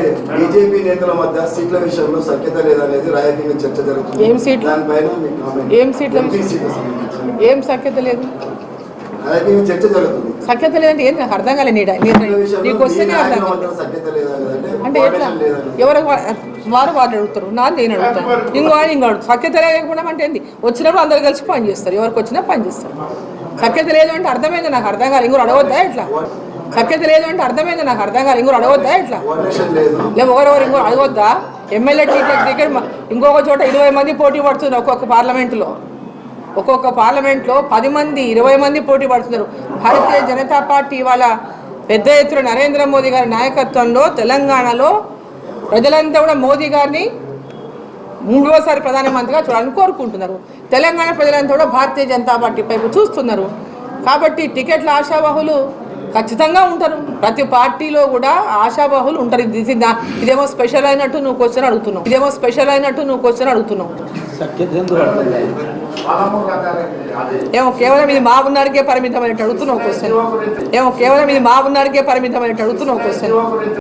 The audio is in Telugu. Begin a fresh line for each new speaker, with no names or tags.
మరి బీజేపీ నేతల మధ్య సీట్ల విషయంలో సఖ్యత లేదనేది రాజకీయంగా చర్చ జరుగుతుంది.
ఏం సీట్లు?
దానిపైన మీ కామెంట్.
ఏం సీట్ల
ఎంపీ సీట్లకు సంబంధించి
ఏం సఖ్యత లేదు?
చర్చ జరుగుతుంది.
సఖ్యత లేదంటే ఏంటి నాకు అర్థం కాలేదు నీడ నీకు వస్తేనే అర్థం అంటే ఎట్లా? ఎవరు వారు వాళ్ళు అడుగుతారు. నా నేను అడుగుతాను. ఇంకో ఆయన ఇంకో అడుగుతారు సఖ్యత లేకపోవడం అంటే ఏంది? వచ్చినప్పుడు అందరు కలిసి పని చేస్తారు. ఎవరికి వచ్చినా పని చేస్తారు. సఖ్యత లేదు అంటే అర్థమైంది? నాకు అర్థం కాదు ఇంకోరు అడగొద్దా ఎట్లా? సఖ్యత లేదు అంటే అర్థమైంది నాకు? అర్థం కాదు ఇంకోరు అడగొద్దా ఎట్లా
లేదు
ఒకరెవరు ఇంకో అడగొద్దా? ఎమ్మెల్యే టికెట్ దగ్గర ఇంకొక చోట ఇరవై మంది పోటీ పడుతున్నారు ఒక్కొక్క పార్లమెంట్లో. ఒక్కొక్క పార్లమెంట్లో పది మంది ఇరవై మంది పోటీ పడుతున్నారు. భారతీయ జనతా పార్టీ వాళ్ళ పెద్ద ఎత్తున నరేంద్ర మోదీ గారి నాయకత్వంలో తెలంగాణలో ప్రజలంతా కూడా మోదీ గారిని మూడవసారి ప్రధానమంత్రిగా చూడాలని కోరుకుంటున్నారు. తెలంగాణ ప్రజలంతా కూడా భారతీయ జనతా పార్టీ పైపు చూస్తున్నారు. కాబట్టి టికెట్ల ఆశావాహులు ఖచ్చితంగా ఉంటారు. ప్రతి పార్టీలో కూడా ఆశాబాహులు ఉంటారు. ఇది ఇదేమో స్పెషల్ అయినట్టు నువ్వు క్వశ్చన్ అడుగుతున్నావు. ఇదేమో స్పెషల్ అయినట్టు నువ్వు క్వశ్చన్ అడుగుతున్నావు. ఏమో కేవలం ఇది మా ఉన్నాడికే పరిమితమైనట్టు అడుగుతున్నావు క్వశ్చన్. ఏమో కేవలం ఇది మా ఉన్నాడికే పరిమితమైనట్టు అడుగుతున్నావు క్వశ్చన్.